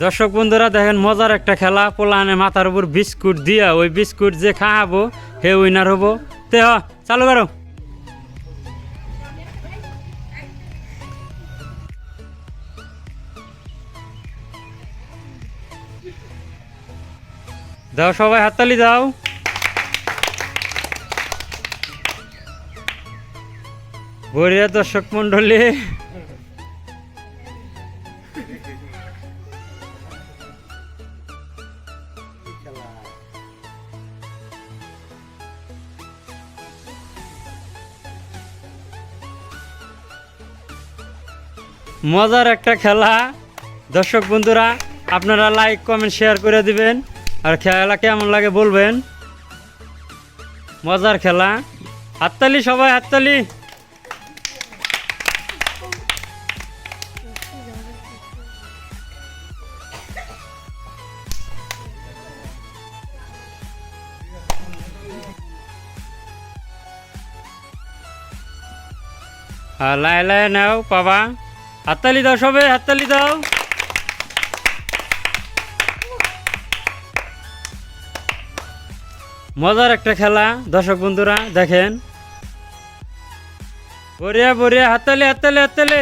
দর্শক বন্ধুরা, দেখেন মজার একটা খেলা, পোলানে মাথার উপর বিস্কুট দিয়া ওই বিস্কুট যে খাওয়াবো হে উইনার হব। তে হ, চালু করো। দাও সবাই হাততালি দাও। বরিয়া দর্শক মন্ডলী মজার একটা খেলা। দর্শক বন্ধুরা, আপনারা লাইক কমেন্ট শেয়ার করে দিবেন। আর খেলা কেমন লাগে বলবেন। মজার খেলা। হাততালি, সবাই হাততালি। আর লাই লাই নাও পাবা হাততালি দাও সবে, হাততালি দাও। মজার একটা খেলা, দর্শক বন্ধুরা, দেখেন। বরিয়া বরিয়া হাততালি হাততালি হাততালি।